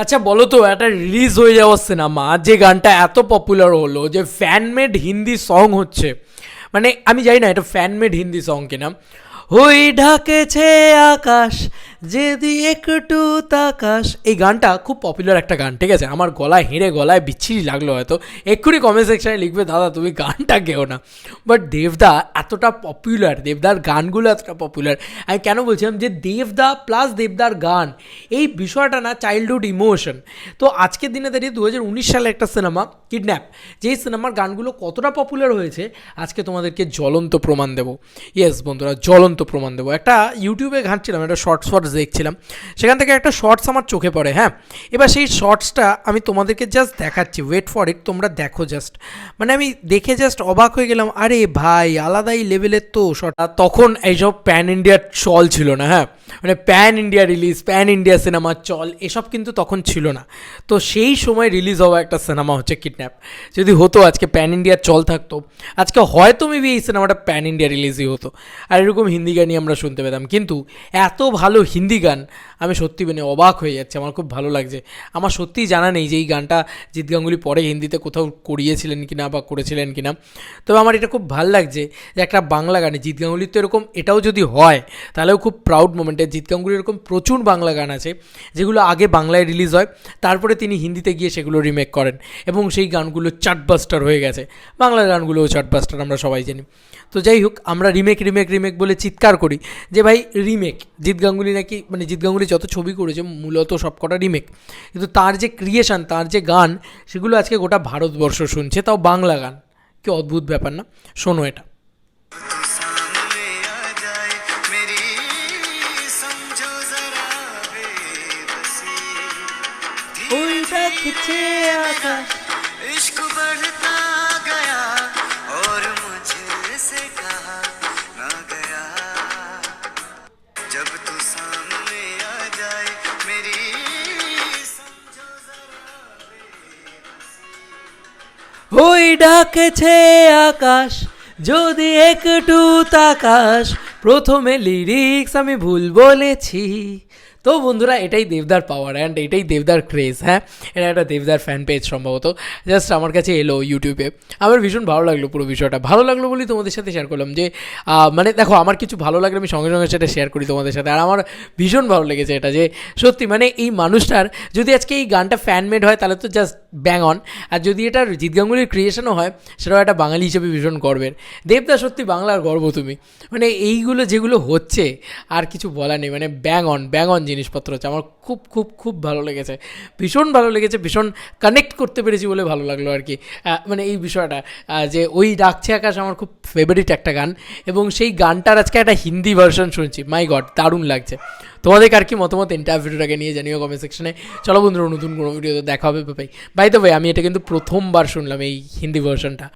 আচ্ছা বলো তো, একটা রিলিজ হয়ে যাওয়ার সিনেমা যে গানটা এত পপুলার হলো, যে ফ্যানমেড হিন্দি সং হচ্ছে। মানে আমি জানি না, এটা ফ্যানমেড হিন্দি সং কিনা। হই ঢাকেছে আকাশ যদি একটু তাকাশ এই গানটা খুব পপুলার একটা গান, ঠিক আছে? আমার গলায় হেঁড়ে গলায় বিচ্ছিরি লাগল হয়তো। এক্ষুনি কমেন্ট সেকশনে লিখবে, দাদা, তুমি গানটা গেও না। বাট দেবদা এতটা পপুলার দেবদার গানগুলো এতটা পপুলার আমি কেন বলছিলাম যে দেবদা প্লাস দেবদার গান, এই বিষয়টা না চাইল্ডহুড ইমোশন তো আজকের দিনে দাঁড়িয়ে দু হাজার উনিশ সালে একটা সিনেমা কিডন্যাপ যেই সিনেমার গানগুলো কতটা পপুলার হয়েছে, আজকে তোমাদেরকে জ্বলন্ত প্রমাণ দেবো। ইয়েস বন্ধুরা, জ্বলন্ত প্রমাণ দেবো। একটা ইউটিউবে ঘাঁটছিলাম, একটা শর্টস শর্টস দেখছিলাম। সেখান থেকে একটা শর্টস আমার চোখে পড়ে হ্যাঁ? এবার সেই শর্টসটা আমি তোমাদেরকে জাস্ট দেখাচ্ছি। ওয়েট ফর ইট তোমরা দেখো জাস্ট মানে আমি দেখে জাস্ট অবাক হয়ে গেলাম, আরে ভাই, আলাদাই লেভেলের তো শর্ট তখন এইসব প্যান ইন্ডিয়ার চল ছিল না হ্যাঁ? মানে pan India release pan India সিনেমার চল, এসব কিন্তু তখন ছিল না। তো সেই সময় রিলিজ হওয়া একটা সিনেমা হচ্ছে কিডন্যাপ যদি হতো আজকে প্যান ইন্ডিয়ার চল থাকতো, আজকে হয়তো মেবি এই সিনেমাটা প্যান ইন্ডিয়া রিলিজই হতো। আর এরকম হিন্দি গানই আমরা শুনতে পেতাম। কিন্তু এত ভালো হিন্দি গান, আমি সত্যি মানে অবাক হয়ে যাচ্ছে, আমার খুব ভালো লাগছে। আমার সত্যিই জানা নেই যে এই গানটা জিৎ গাঙ্গুলি পরে হিন্দিতে কোথাও করিয়েছিলেন কিনা বা করেছিলেন কিনা। তবে আমার এটা খুব ভালো লাগছে যে একটা বাংলা গানে, জিৎ গাঙ্গুলির তো এরকম এটাও যদি হয়, তাহলেও খুব প্রাউড মোমেন্টে জিৎ গাঙ্গুলির এরকম প্রচুর বাংলা গান আছে, যেগুলো আগে বাংলায় রিলিজ হয়, তারপরে তিনি হিন্দিতে গিয়ে সেগুলো রিমেক করেন এবং সেই গানগুলো চার্টবাস্টার হয়ে গেছে। বাংলা গানগুলোও চার্টবাস্টার আমরা সবাই জানি। তো যাই হোক, আমরা রিমেক রিমেক রিমেক বলে চিৎকার করি যে ভাই রিমেক জিৎ গাঙ্গুলি নাকি কি মানে জিৎ গাঙ্গুলি যত ছবি করেছে, মূলত সবকটা রিমেক কিন্তু তার যে ক্রিয়েশন তার যে গান, সেগুলো আজকে গোটা ভারতবর্ষ শুনছে, তাও বাংলা গান। কি অদ্ভুত ব্যাপার না? শোনো এটা। ওই আকাশ ইশক ওই ডাকেছে আকাশ যদি একটু তাকাশ প্রথমে লিরিক্স আমি ভুল বলেছি। তো বন্ধুরা, এটাই দেবদার পাওয়ার অ্যান্ড এটাই দেবদার ক্রেজ হ্যাঁ? এটা একটা দেবদার ফ্যান পেজ সম্ভবত। জাস্ট আমার কাছে এলো ইউটিউবে আমার ভীষণ ভালো লাগল পুরো বিষয়টা। ভালো লাগল বলেই তোমাদের সাথে শেয়ার করলাম যে মানে দেখো, আমার কিছু ভালো লাগলে আমি সঙ্গে সঙ্গে সেটা শেয়ার করি তোমাদের সাথে। আর আমার ভীষণ ভালো লেগেছে এটা যে, সত্যি মানে এই মানুষটার যদি আজকে এই গানটা ফ্যানমেড হয়, তাহলে তো জাস্ট ব্যাং অন আর যদি এটা জিৎ গাঙ্গুলির ক্রিয়েশনও হয়, সেটাও একটা বাঙালি হিসেবে ভীষণ গর্বের। দেবদা সত্যি বাংলার গর্ব তুমি। মানে এইগুলো যেগুলো হচ্ছে, আর কিছু বলার নেই। মানে ব্যাং অন ব্যাং অন জিনিসপত্র হচ্ছে। আমার খুব খুব খুব ভালো লেগেছে। ভীষণ ভালো লেগেছে, ভীষণ কানেক্ট করতে পেরেছি বলে ভালো লাগল আর কি। মানে এই বিষয়টা যে ওই ডাকছে আকাশ আমার খুব ফেভারিট একটা গান। এবং সেই গানটার আজকে একটা হিন্দি ভার্সন শুনছি। মাই গড দারুণ লাগছে। তোমাদের আর কি মতামত? এন্টার ভিডিওটাকে নিয়ে জানিও কমেন্ট সেকশনে চলো বন্ধুরা, নতুন কোনো ভিডিওতে দেখা হবে। ভাই বাই দ্য ভাই আমি এটা কিন্তু প্রথমবার শুনলাম এই হিন্দি ভার্সনটা